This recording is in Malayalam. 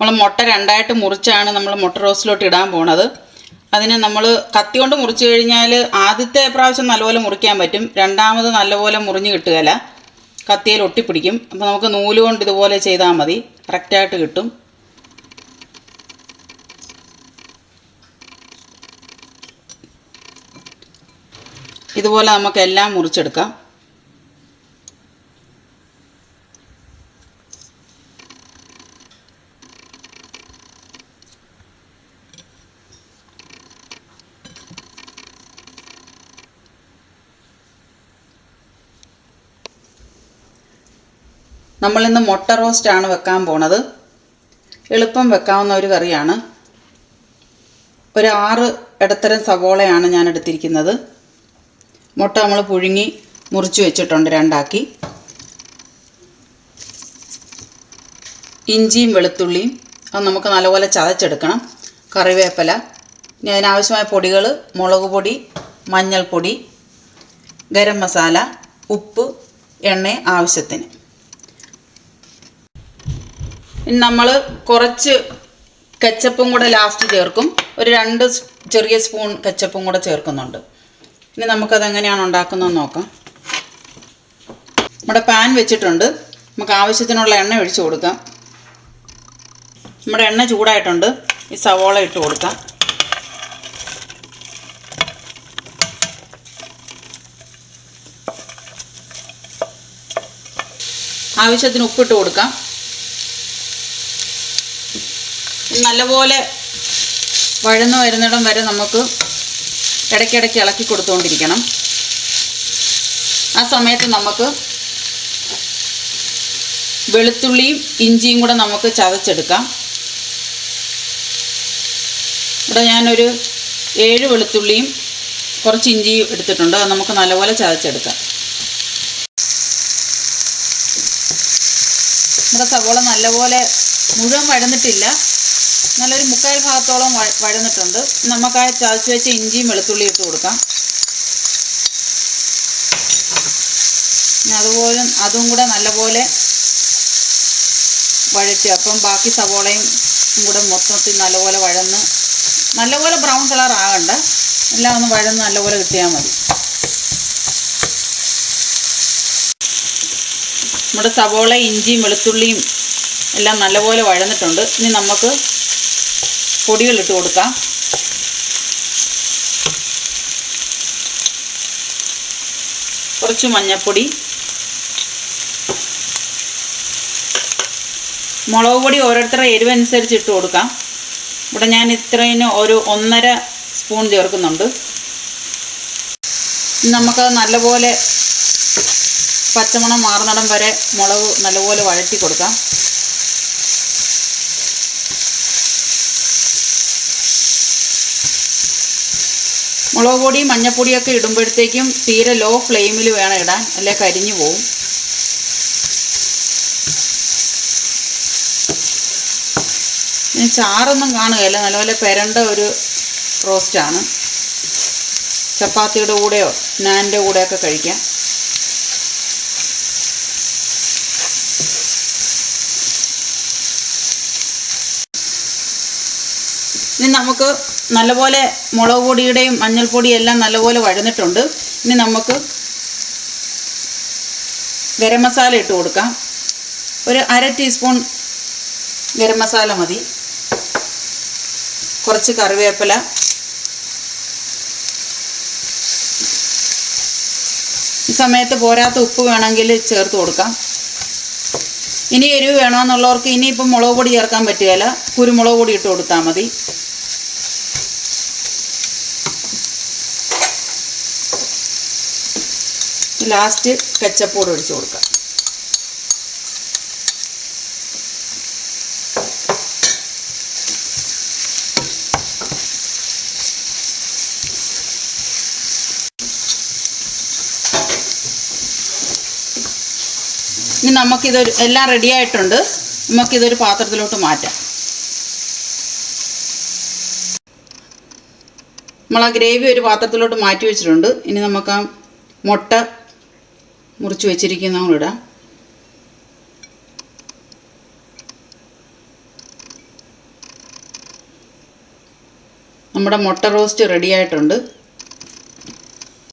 നമ്മൾ മുട്ട രണ്ടായിട്ട് മുറിച്ചാണ് നമ്മൾ മുട്ട റോസ്റ്റിലോട്ട് ഇടാൻ പോണത്. അതിന് നമ്മൾ കത്തി കൊണ്ട് മുറിച്ച് കഴിഞ്ഞാൽ ആദ്യത്തെ പ്രാവശ്യം നല്ലപോലെ മുറിക്കാൻ പറ്റും. രണ്ടാമത് നല്ലപോലെ മുറിഞ്ഞ് കിട്ടുകയില്ല. കത്തിയിൽ ഒട്ടിപ്പിടിക്കും. അപ്പോൾ നമുക്ക് നൂൽ കൊണ്ട് ഇതുപോലെ ചെയ്താൽ മതി. കറക്റ്റായിട്ട് കിട്ടും. ഇതുപോലെ നമുക്ക് എല്ലാം മുറിച്ചെടുക്കാം. നമ്മളിന്ന് മുട്ട റോസ്റ്റാണ് വെക്കാൻ പോണത്. എളുപ്പം വെക്കാവുന്ന ഒരു കറിയാണ്. ഒരു ആറ് ഇടത്തരം സവോളയാണ് ഞാൻ എടുത്തിരിക്കുന്നത്. മുട്ട നമ്മൾ പുഴുങ്ങി മുറിച്ച് വെച്ചിട്ടുണ്ട് രണ്ടാക്കി. ഇഞ്ചിയും വെളുത്തുള്ളിയും അത് നമുക്ക് നല്ലപോലെ ചതച്ചെടുക്കണം. കറിവേപ്പില. ഇനി അതിനാവശ്യമായ പൊടികൾ മുളക് പൊടി മഞ്ഞൾപ്പൊടി ഗരം മസാല ഉപ്പ് എണ്ണ ആവശ്യത്തിന്. ഇനി നമ്മൾ കുറച്ച് കെച്ചപ്പും കൂടെ ലാസ്റ്റ് ചേർക്കും. ഒരു രണ്ട് ചെറിയ സ്പൂൺ കെച്ചപ്പും കൂടെ ചേർക്കുന്നുണ്ട്. ഇനി നമുക്കത് എങ്ങനെയാണ് ഉണ്ടാക്കുന്നതെന്ന് നോക്കാം. നമ്മുടെ പാൻ വെച്ചിട്ടുണ്ട്. നമുക്ക് ആവശ്യത്തിനുള്ള എണ്ണ ഒഴിച്ചു കൊടുക്കാം. നമ്മുടെ എണ്ണ ചൂടായിട്ടുണ്ട്. ഈ സവോള ഇട്ട് കൊടുക്കാം. ആവശ്യത്തിന് ഉപ്പിട്ട് കൊടുക്കാം. നല്ലപോലെ വഴന്നു വരുന്നിടം വരെ നമുക്ക് ഇടയ്ക്കിടയ്ക്ക് ഇളക്കി കൊടുത്തുകൊണ്ടിരിക്കണം. ആ സമയത്ത് നമുക്ക് വെളുത്തുള്ളിയും ഇഞ്ചിയും കൂടെ നമുക്ക് ചതച്ചെടുക്കാം. ഇവിടെ ഞാനൊരു ഏഴ് വെളുത്തുള്ളിയും കുറച്ച് ഇഞ്ചിയും എടുത്തിട്ടുണ്ട്. അത് നമുക്ക് നല്ലപോലെ ചതച്ചെടുക്കാം. നമ്മുടെ സവോള നല്ലപോലെ മുഴുവൻ വഴന്നിട്ടില്ല. നല്ലൊരു മുക്കാൽ ഭാഗത്തോളം വഴ- വഴന്നിട്ടുണ്ട്. നമുക്ക് ആ ചതച്ച് വെച്ച ഇഞ്ചിയും വെളുത്തുള്ളിയും ഇട്ട് കൊടുക്കാം. അതുപോലെ അതും കൂടെ നല്ലപോലെ വഴറ്റുക. അപ്പം ബാക്കി സവോളയും കൂടെ മൊത്തത്തിൽ നല്ലപോലെ വഴന്ന് നല്ലപോലെ ബ്രൗൺ കളർ ആകണ്ട. എല്ലാം ഒന്ന് വഴന്ന് നല്ലപോലെ കിട്ടിയാൽ മതി. നമ്മുടെ സവോള ഇഞ്ചിയും വെളുത്തുള്ളിയും എല്ലാം നല്ലപോലെ വഴന്നിട്ടുണ്ട്. ഇനി നമുക്ക് പൊടികളിട്ട് കൊടുക്കാം. കുറച്ച് മഞ്ഞൾപ്പൊടി മുളക് പൊടി ഓരോരുത്തരുടെ എരിവനുസരിച്ച് ഇട്ട് കൊടുക്കാം. ഇവിടെ ഞാൻ ഇത്രയിന് ഒരു ഒന്നര സ്പൂൺ ചേർക്കുന്നുണ്ട്. നമുക്ക് നല്ലപോലെ പച്ചമണം മാറുന്നിടം വരെ മുളക് നല്ലപോലെ വഴറ്റി കൊടുക്കാം. മുളക് പൊടി മഞ്ഞപ്പൊടിയൊക്കെ ഇടുമ്പോഴത്തേക്കും തീരെ ലോ ഫ്ലെയിമിൽ വേണം ഇടാൻ. അല്ലെ? കരിഞ്ഞു പോവും. ഇനി ചാറൊന്നും കാണുകയില്ല. നല്ലപോലെ പെരണ്ട ഒരു റോസ്റ്റാണ് ചപ്പാത്തിയുടെ കൂടെയോ നാന്റെ കൂടെയൊക്കെ കഴിക്കാം. ഇനി നമുക്ക് നല്ലപോലെ മുളക് പൊടിയുടെയും മഞ്ഞൾപ്പൊടിയും എല്ലാം നല്ലപോലെ വഴന്നിട്ടുണ്ട്. ഇനി നമുക്ക് ഗരം മസാല ഇട്ട് കൊടുക്കാം. ഒരു അര ടീസ്പൂൺ ഗരം മസാല മതി. കുറച്ച് കറിവേപ്പില. ഈ സമയത്ത് പോരാത്ത ഉപ്പ് വേണമെങ്കിൽ ചേർത്ത് കൊടുക്കാം. ഇനി എരിവ് വേണമെന്നുള്ളവർക്ക് ഇനിയിപ്പം മുളക് പൊടി ചേർക്കാൻ പറ്റുകയില്ല. കുരുമുളക് പൊടി ഇട്ട് കൊടുത്താൽ മതി. ലാസ്റ്റ് കച്ചപ്പോട് ഒഴിച്ച് കൊടുക്കാം ഇനി നമുക്കിതൊരു എല്ലാം റെഡി ആയിട്ടുണ്ട്. നമുക്കിതൊരു പാത്രത്തിലോട്ട് മാറ്റാം. നമ്മൾ ആ ഗ്രേവി ഒരു പാത്രത്തിലോട്ട് മാറ്റി വെച്ചിട്ടുണ്ട്. ഇനി നമുക്ക് ആ മുട്ട മുറിച്ച് വെച്ചിരിക്കുന്ന ഇടാം. നമ്മുടെ മുട്ട റോസ്റ്റ് റെഡി ആയിട്ടുണ്ട്.